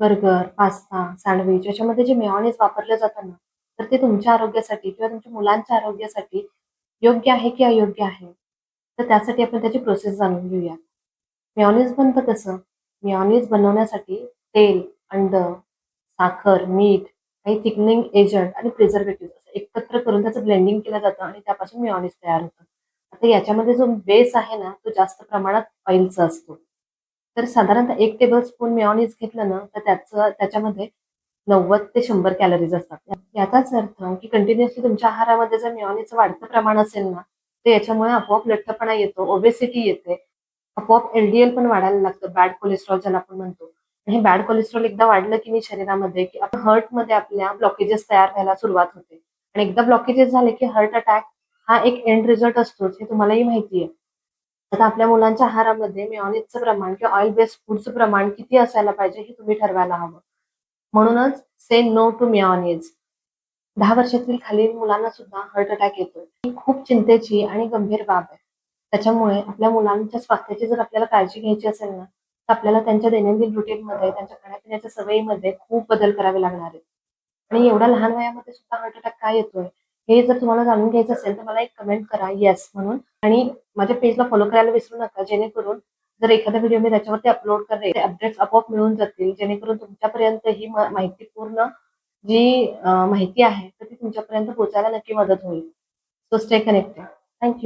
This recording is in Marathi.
बर्गर, पास्ता, सँडविच याच्यामध्ये जे मेयोनीज वापरलं जातं ना, तर ते तुमच्या आरोग्यासाठी किंवा तुमच्या मुलांच्या आरोग्यासाठी योग्य आहे की अयोग्य आहे? तर त्यासाठी आपण त्याची प्रोसेस जाणून घेऊया. मेयोनीज बनतं कसं? मेयोनीज बनवण्यासाठी तेल, अंड, साखर, मीठ, काही थिकनिंग एजंट आणि प्रिझर्व्हेटिव्ह एकत्र करून त्याचं ब्लेंडिंग केलं जातं आणि त्यापासून मेयोनीज तयार होतं. आता याच्यामध्ये जो बेस आहे ना, तो जास्त प्रमाणात ऑइलचा असतो. तर साधारणतः एक टेबल स्पून मेऑनीज घेतलं ना, तर त्याचं त्याच्यामध्ये 90 ते शंभर कॅलरीज असतात. याचाच अर्थ की कंटिन्युअसली तुमच्या आहारामध्ये जर मेऑनीचं वाढतं प्रमाण असेल ना, तर याच्यामुळे आपोआप लठ्ठपणा येतो, ओबेसिटी येते. आपोआप एलडीएल पण वाढायला लागतं, बॅड कोलेस्ट्रॉल ज्याला आपण म्हणतो. हे बॅड कोलेस्ट्रॉल एकदा वाढलं की नाही शरीरामध्ये, की आपण हर्टमध्ये आपल्या ब्लॉकेजेस तयार व्हायला सुरुवात होते. आणि एकदा ब्लॉकेजेस झाले की हर्ट अटॅक हा एक एंड रिझल्ट असतोच, हे तुम्हालाही माहिती आहे. आता आपल्या मुलांच्या आहारामध्ये मेयोनीजचं प्रमाण किंवा ऑइल बेस्ड फूडचं प्रमाण किती असायला पाहिजे हे तुम्ही ठरवायला हवं. म्हणूनच से नो टू मेयोनीज. 10 वर्षातील खालील मुलांना सुद्धा हार्ट अटॅक येतोय. ही खूप चिंतेची आणि गंभीर बाब आहे. त्याच्यामुळे आपल्या मुलांच्या स्वास्थ्याची जर आपल्याला काळजी घ्यायची असेल ना, तर आपल्याला त्यांच्या दैनंदिन रुटीनमध्ये, त्यांच्या खाण्यापिण्याच्या सवयीमध्ये खूप बदल करावे लागणार आहेत. आणि एवढ्या लहान वयामध्ये सुद्धा हार्ट अटॅक काय येतोय? हे जर तुम्हाला जाणून घ्यायचं असेल, तर मला एक कमेंट करा येस म्हणून आणि माझ्या पेजला फॉलो करायला विसरू नका, जेणेकरून जर एखादा व्हिडिओ मी त्याच्यावरती अपलोड करेल ते अपडेट्स आपोआप मिळून जातील, जेणेकरून तुमच्यापर्यंत ही माहिती पूर्ण जी माहिती आहे, तर ती तुमच्यापर्यंत पोहोचायला नक्की मदत होईल. So stay connected. Thank you.